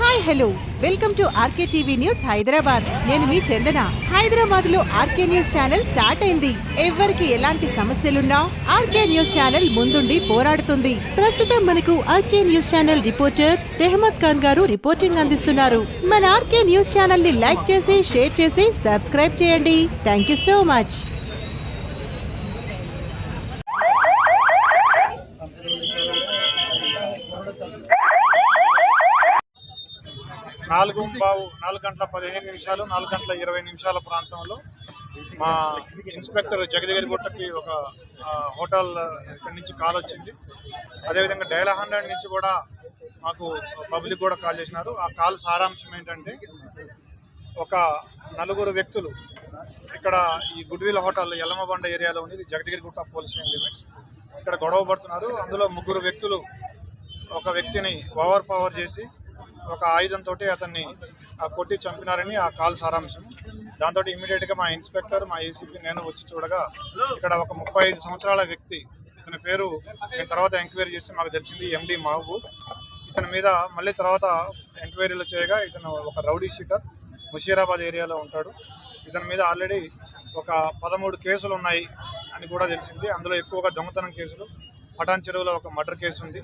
Hi hello. Welcome to RK TV news Hyderabad. నేను మీ చందన. హైదరాబాద్లో ఆర్కే న్యూస్ ఛానల్ స్టార్ట్ అయింది. ఎవరికి ఎలాంటి సమస్యలున్నా ఆర్కే న్యూస్ ఛానల్ ముందుండి పోరాడుతుంది. ప్రస్తుతం మనకు RK news channel reporter Rehmat Khan garu reporting అందిస్తున్నారు. మన ఆర్కే న్యూస్ ఛానల్ని లైక్ చేసి షేర్ చేసి సబ్స్క్రైబ్ చేయండి. Thank you so much. నాలుగు బావు నాలుగు గంటల పదిహేను నిమిషాలు నాలుగు గంటల ఇరవై నిమిషాల ప్రాంతంలో మా ఇన్స్పెక్టర్ జగదగిరి గుట్టకి ఒక హోటల్ ఇక్కడి నుంచి కాల్ వచ్చింది. అదేవిధంగా డైలా హండ్రెడ్ నుంచి కూడా మాకు పబ్లిక్ కూడా కాల్ చేసినారు. ఆ కాల్ సారాంశం ఏంటంటే ఒక నలుగురు వ్యక్తులు ఇక్కడ ఈ గుడ్విల్ హోటల్ యల్లమ్మబండ ఏరియాలో ఉంది. ఇది జగదగిరి గుట్ట పోలీస్ స్టేషన్ లిమిట్ ఇక్కడ గొడవ పడుతున్నారు. అందులో ముగ్గురు వ్యక్తులు ఒక వ్యక్తిని ఓవర్ పవర్ చేసి ఒక ఆయుధంతో అతన్ని ఆ కొట్టి చంపినారని ఆ కాల్ సారాంశం. దాంతో ఇమీడియట్గా మా ఇన్స్పెక్టర్ మా ఏసీపీ నేను వచ్చి చూడగా ఇక్కడ ఒక ముప్పై ఐదు సంవత్సరాల వ్యక్తి ఇతని పేరు నేను తర్వాత ఎంక్వైరీ చేసి మాకు తెలిసింది ఎండి మహబూబ్. ఇతని మీద మళ్ళీ తర్వాత ఎంక్వైరీలు చేయగా ఇతను ఒక రౌడీ షీటర్ ముషీరాబాద్ ఏరియాలో ఉంటాడు. ఇతని మీద ఆల్రెడీ ఒక పదమూడు కేసులు ఉన్నాయి అని కూడా తెలిసింది. అందులో ఎక్కువగా దొంగతనం కేసులు పటాన్ చెరువులో ఒక మర్డర్ కేసు ఉంది.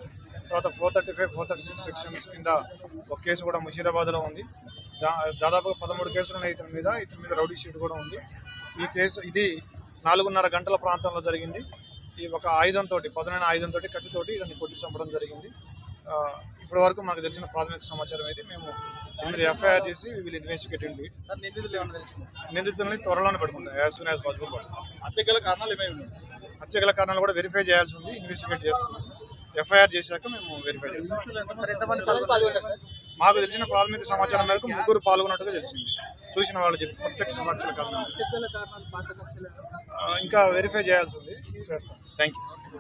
తర్వాత four thirty five four thirty six sections కింద ఒక కేసు కూడా ముషీరాబాద్లో ఉంది. దా దాదాపుగా పదమూడు కేసులు ఉన్నాయి ఇతని మీద. ఇతని మీద రౌడీ షీట్ కూడా ఉంది. ఈ కేసు ఇది నాలుగున్నర గంటల ప్రాంతంలో జరిగింది. ఈ ఒక ఆయుధంతో పదునైన ఆయుధంతో కత్తితోటి ఇతన్ని కొట్టి చంపడం జరిగింది. ఇప్పటి వరకు మాకు తెలిసిన ప్రాథమిక సమాచారం అయితే మేము ఎనిమిది ఎఫ్ఐఆర్ చేసి వీళ్ళు ఇన్వెస్టిగేట్ అండి నిందితులు తెలిసింది? నిందితుల్ని త్వరలోనే పడుకుంటాం యాజ్ సూన్ యాజ్ పాసిబుల్ హత్యగల కారణాలు ఉన్నాయి? హత్య గల కారణాలు కూడా వెరిఫై చేయాల్సి ఉంది. ఇన్వెస్టిగేట్ చేస్తున్నాం. ఎఫ్ఐఆర్ చేశాక మేము వెరిఫై చేస్తాం? మాకు తెలిసిన ప్రాథమిక సమాచారం మేరకు ముగ్గురు పాల్గొన్నట్టుగా తెలిసింది. చూసిన వాళ్ళు చెప్పి ప్రత్యక్ష సాక్షులు హత్యగల కక్షలు ఇంకా వెరిఫై చేయాల్సి ఉంది. చేస్తాం. Thank you